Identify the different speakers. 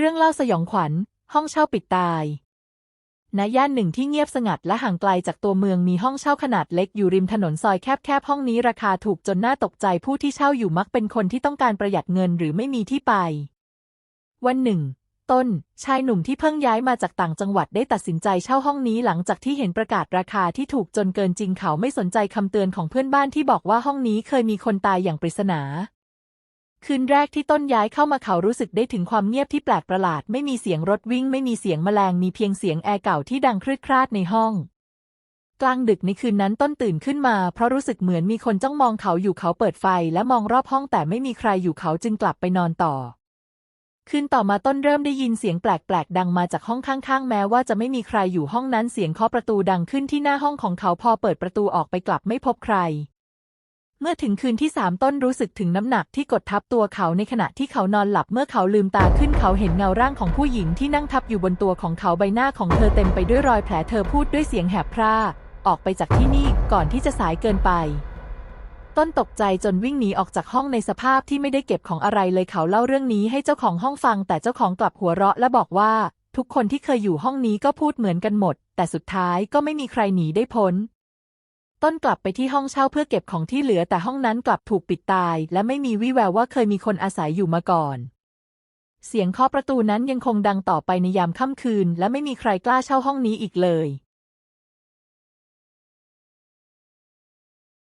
Speaker 1: เรื่องเล่าสยองขวัญ ห้องเช่าปิดตาย ณ ย่านหนึ่งที่เงียบสงัดและห่างไกลจากตัวเมืองมีห้องเช่าขนาดเล็กอยู่ริมถนนซอยแคบๆ ห้องนี้ราคาถูกจนน่าตกใจผู้ที่เช่าอยู่มักเป็นคนที่ต้องการประหยัดเงินหรือไม่มีที่ไป วันหนึ่ง ต้น ชายหนุ่มที่เพิ่งย้ายมาจากต่างจังหวัดได้ตัดสินใจเช่าห้องนี้หลังจากที่เห็นประกาศราคาที่ถูกจนเกินจริงเขาไม่สนใจคำเตือนของเพื่อนบ้านที่บอกว่าห้องนี้เคยมีคนตายอย่างปริศนา คืนแรกที่ต้นย้ายเข้ามาเขารู้สึกได้ถึงความเงียบที่แปลกประหลาด ไม่มีเสียงรถวิ่ง ไม่มีเสียงแมลง มีเพียงเสียงแอร์เก่าที่ดังครืดคราดในห้อง กลางดึกในคืนนั้นต้นตื่นขึ้นมา เพราะรู้สึกเหมือนมีคนจ้องมองเขาอยู่เขาเปิดไฟ และมองรอบห้องแต่ไม่มีใครอยู่เขาจึงกลับไปนอนต่อ คืนต่อมาต้นเริ่มได้ยินเสียงแปลกๆดังมาจากห้องข้างๆ แม้ว่าจะไม่มีใครอยู่ห้องนั้นเสียงเคาะประตูดังขึ้นที่หน้าห้องของเขาพอเปิดประตูออกไปกลับไม่พบใคร เมื่อถึงคืนที่สามต้นรู้สึกถึงน้ำหนักที่กดทับตัวเขาในขณะที่เขานอนหลับเมื่อเขาลืมตาขึ้นเขาเห็นเงาร่างของผู้หญิงที่นั่งทับอยู่บนตัวของเขาใบหน้าของเธอเต็มไปด้วยรอยแผลเธอพูดด้วยเสียงแหบพร่าออกไปจากที่นี่ก่อนที่จะสายเกินไป ต้นตกใจจนวิ่งหนีออกจากห้องในสภาพที่ไม่ได้เก็บของอะไรเลยเขาเล่าเรื่องนี้ให้เจ้าของห้องฟัง แต่เจ้าของกลับหัวเราะและบอกว่า ทุกคนที่เคยอยู่ห้องนี้ก็พูดเหมือนกันหมด แต่สุดท้ายก็ไม่มีใครหนีได้พ้น ต้นกลับไปที่ห้องเช่าเพื่อเก็บของที่เหลือแต่ห้องนั้นกลับถูกปิดตาย และไม่มีวี่แววว่าเคยมีคนอาศัยอยู่มาก่อน เสียงเคาะประตูนั้นยังคงดังต่อไปในยามค่ำคืน และไม่มีใครกล้าเช่าห้องนี้อีกเลย